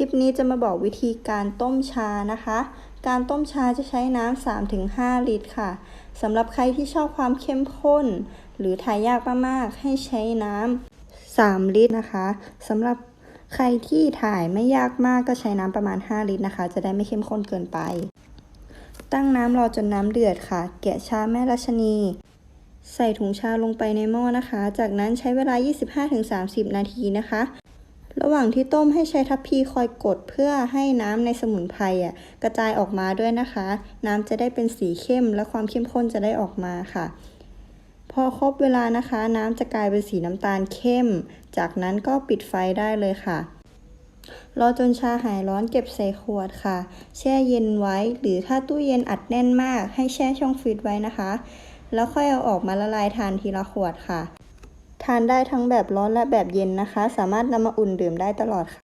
ลิปนี้จะมาบอกวิธีการต้มชานะคะ การต้มชาจะใช้น้ำ 3-5 ลิตรค่ะสำหรับใครที่ชอบความเข้มข้น หรือถ่ายยากมากๆ ให้ใช้น้ำ 3 ลิตรนะคะสำหรับใครที่ถ่ายไม่ยากมากก็ใช้น้ำประมาณ 5 ลิตรนะคะ จะได้ไม่เข้มข้นเกินไป ตั้งน้ำรอจนน้ำเดือดค่ะ แกะชาแม่รัชนี ใส่ถุงชาลงไปในหม้อนะคะ จากนั้นใช้เวลา 25-30 นาทีนะคะ ระหว่างที่ต้มให้ใช้ทัพพีคอยกดเพื่อให้น้ำในสมุนไพรอะกระจายออกมาด้วยนะคะ น้ำจะได้เป็นสีเข้ม และความเข้มข้นจะได้ออกมาค่ะ พอครบเวลานะคะ น้ำจะกลายเป็นสีน้ำตาลเข้ม จากนั้นก็ปิดไฟได้เลยค่ะรอจนชาหายร้อนเก็บใส่ขวดค่ะ แช่เย็นไว้ หรือถ้าตู้เย็นอัดแน่นมาก ให้แช่ช่องฟรีซไว้นะคะ แล้วค่อยเอาออกมาละลายทานทีละขวดค่ะ ทานได้ทั้งแบบร้อนและแบบเย็นนะคะ สามารถนำมาอุ่นดื่มได้ตลอดค่ะ